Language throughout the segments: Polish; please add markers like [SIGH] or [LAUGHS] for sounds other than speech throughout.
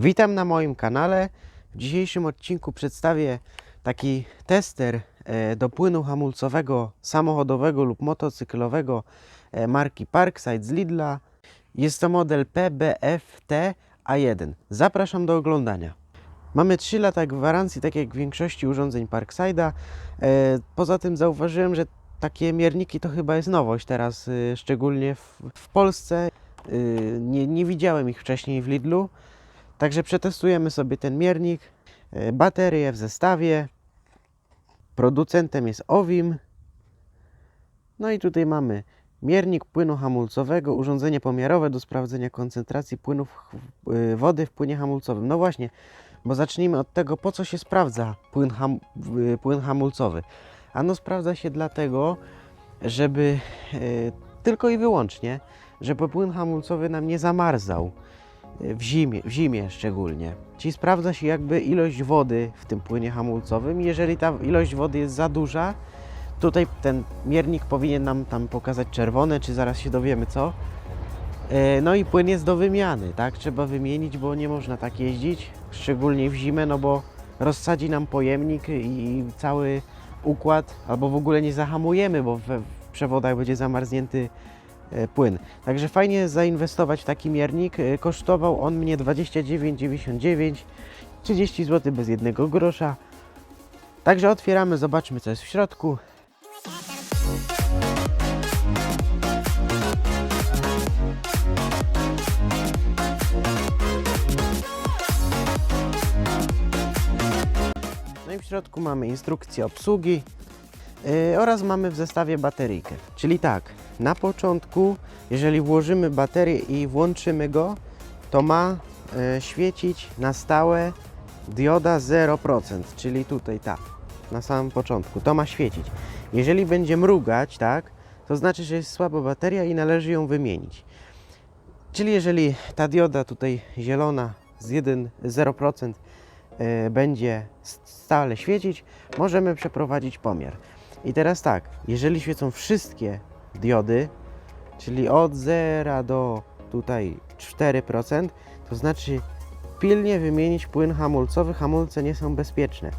Witam na moim kanale. W dzisiejszym odcinku przedstawię taki tester e, do płynu hamulcowego samochodowego lub motocyklowego e, marki Parkside z Lidla. Jest to model PBFT A1. Zapraszam do oglądania. Mamy 3 lata gwarancji, tak jak w większości urządzeń Parkside'a. E, Poza tym zauważyłem, że takie mierniki to chyba jest nowość teraz, szczególnie w, w Polsce. Nie, nie widziałem ich wcześniej w Lidlu. Także przetestujemy sobie ten miernik. E, Baterie w zestawie. Producentem jest Ovim. No i tutaj mamy miernik płynu hamulcowego, urządzenie pomiarowe do sprawdzenia koncentracji płynów y, wody w płynie hamulcowym. No właśnie, bo zacznijmy od tego, po co się sprawdza płyn, ham, y, płyn hamulcowy. Ano sprawdza się dlatego, żeby tylko i wyłącznie, żeby płyn hamulcowy nam nie zamarzał w zimie, w zimie szczególnie. Czyli sprawdza się jakby ilość wody w tym płynie hamulcowym. Jeżeli ta ilość wody jest za duża, tutaj ten miernik powinien nam tam pokazać czerwone, czy zaraz się dowiemy co. E, No i płyn jest do wymiany, tak? Trzeba wymienić, bo nie można tak jeździć, szczególnie w zimę, no bo rozsadzi nam pojemnik i cały układ, albo w ogóle nie zahamujemy, bo w przewodach będzie zamarznięty płyn. Także fajnie zainwestować w taki miernik. E, Kosztował on mnie 29,99, 30 zł bez jednego grosza. Także otwieramy, zobaczmy co jest w środku. No i w środku mamy instrukcję obsługi yy, oraz mamy w zestawie bateryjkę. Czyli tak, na początku, jeżeli włożymy baterię i włączymy go, to ma yy, świecić na stałe dioda 0%, czyli tutaj ta, na samym początku. To ma świecić. Jeżeli będzie mrugać, tak, to znaczy, że jest słaba bateria i należy ją wymienić. Czyli jeżeli ta dioda tutaj zielona z 1 0% e, będzie stale świecić, możemy przeprowadzić pomiar. I teraz tak, jeżeli świecą wszystkie diody, czyli od 0 do tutaj 4%, to znaczy pilnie wymienić płyn hamulcowy. Hamulce nie są bezpieczne.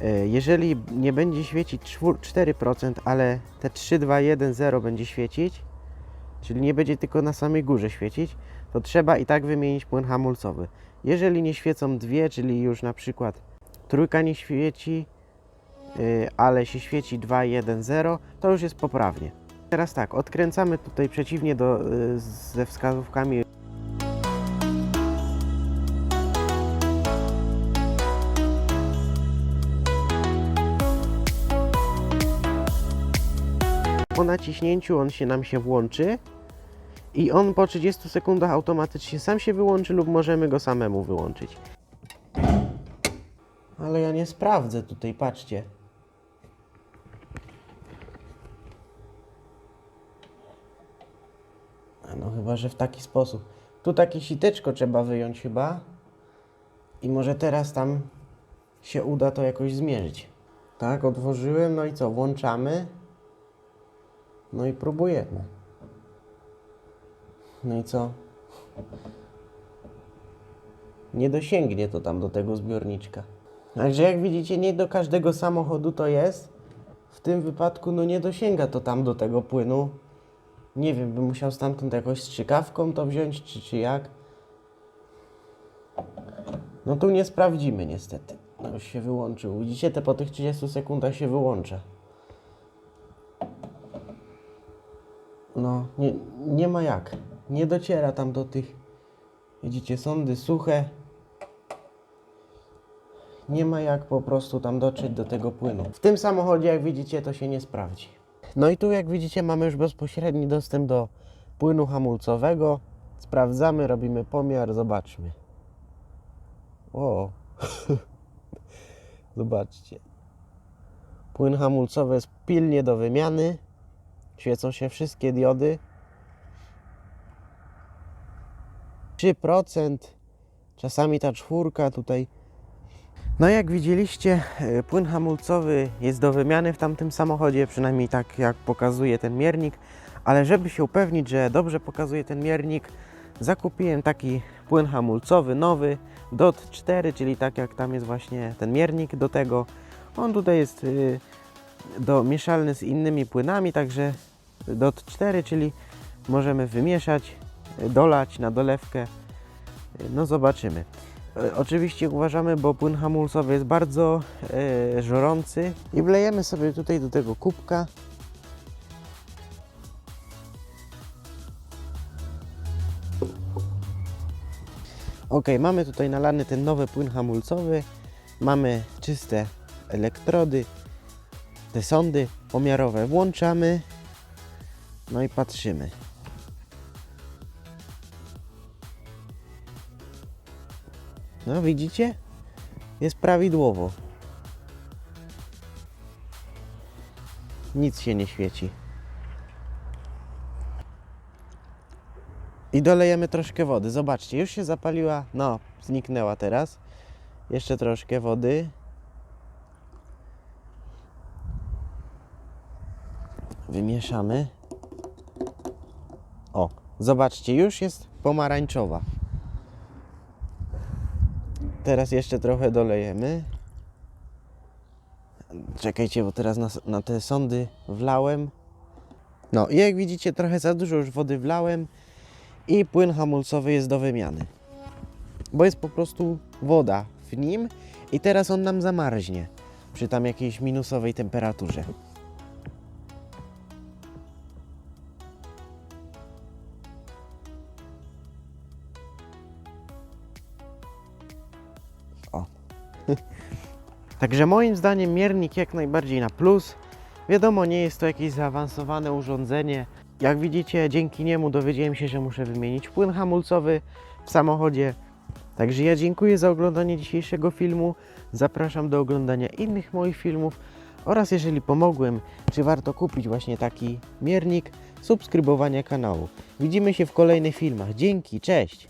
E, Jeżeli nie będzie świecić czwór- 4%, ale te 3, 2, 1, 0 będzie świecić, czyli nie będzie tylko na samej górze świecić, to trzeba i tak wymienić płyn hamulcowy. Jeżeli nie świecą dwie, czyli już na przykład trójka nie świeci, ale się świeci 2, 1, 0, to już jest poprawnie. Teraz tak, odkręcamy tutaj przeciwnie do, yy, ze wskazówkami po naciśnięciu on się nam się włączy i on po 30 sekundach automatycznie sam się wyłączy lub możemy go samemu wyłączyć. Ale ja nie sprawdzę tutaj, patrzcie. No chyba, że w taki sposób. Tu takie siteczko trzeba wyjąć chyba. I może teraz tam się uda to jakoś zmierzyć. Tak, otworzyłem, no i co, włączamy. No i próbujemy. No i co? Nie dosięgnie to tam do tego zbiorniczka. Także jak widzicie, nie do każdego samochodu to jest. W tym wypadku no nie dosięga to tam do tego płynu. Nie wiem, bym musiał stamtąd jakoś strzykawką to wziąć, czy, czy jak. No tu nie sprawdzimy niestety. No już się wyłączył. Widzicie, te po tych 30 sekundach się wyłącza. No, nie, nie ma jak. Nie dociera tam do tych. Widzicie, sądy suche. Nie ma jak po prostu tam dotrzeć do tego płynu. W tym samochodzie, jak widzicie, to się nie sprawdzi. No i tu, jak widzicie, mamy już bezpośredni dostęp do płynu hamulcowego. Sprawdzamy, robimy pomiar, zobaczmy. O, [LAUGHS] zobaczcie. Płyn hamulcowy jest pilnie do wymiany. Świecą się wszystkie diody. 3%, czasami ta czwórka tutaj. No jak widzieliście, e, płyn hamulcowy jest do wymiany w tamtym samochodzie, przynajmniej tak jak pokazuje ten miernik, ale żeby się upewnić, że dobrze pokazuje ten miernik, zakupiłem taki płyn hamulcowy nowy DOT 4, czyli tak jak tam jest właśnie ten miernik do tego. On tutaj jest y, do, mieszalny z innymi płynami, także DOT 4, czyli możemy wymieszać, dolać na dolewkę. Y, No zobaczymy. E, Oczywiście uważamy, bo płyn hamulcowy jest bardzo e, żorący i wlejemy sobie tutaj do tego kubka. Ok, mamy tutaj nalany ten nowy płyn hamulcowy. Mamy czyste elektrody, te sondy pomiarowe włączamy. No i patrzymy. No widzicie? Jest prawidłowo. Nic się nie świeci. I dolejemy troszkę wody. Zobaczcie, już się zapaliła. No, zniknęła teraz. Jeszcze troszkę wody. Wymieszamy. O, zobaczcie, już jest pomarańczowa. Teraz jeszcze trochę dolejemy. Czekajcie, bo teraz na, na te sądy wlałem. No i jak widzicie, trochę za dużo już wody wlałem i płyn hamulcowy jest do wymiany. Bo jest po prostu woda w nim i teraz on nam zamarznie przy tam jakiejś minusowej temperaturze. [LAUGHS] Także moim zdaniem miernik jak najbardziej na plus. Wiadomo, nie jest to jakieś zaawansowane urządzenie. Jak widzicie, dzięki niemu dowiedziałem się, że muszę wymienić płyn hamulcowy w samochodzie. Także ja dziękuję za oglądanie dzisiejszego filmu. Zapraszam do oglądania innych moich filmów oraz jeżeli pomogłem, czy warto kupić właśnie taki miernik, subskrybowania kanału. Widzimy się w kolejnych filmach. Dzięki, cześć!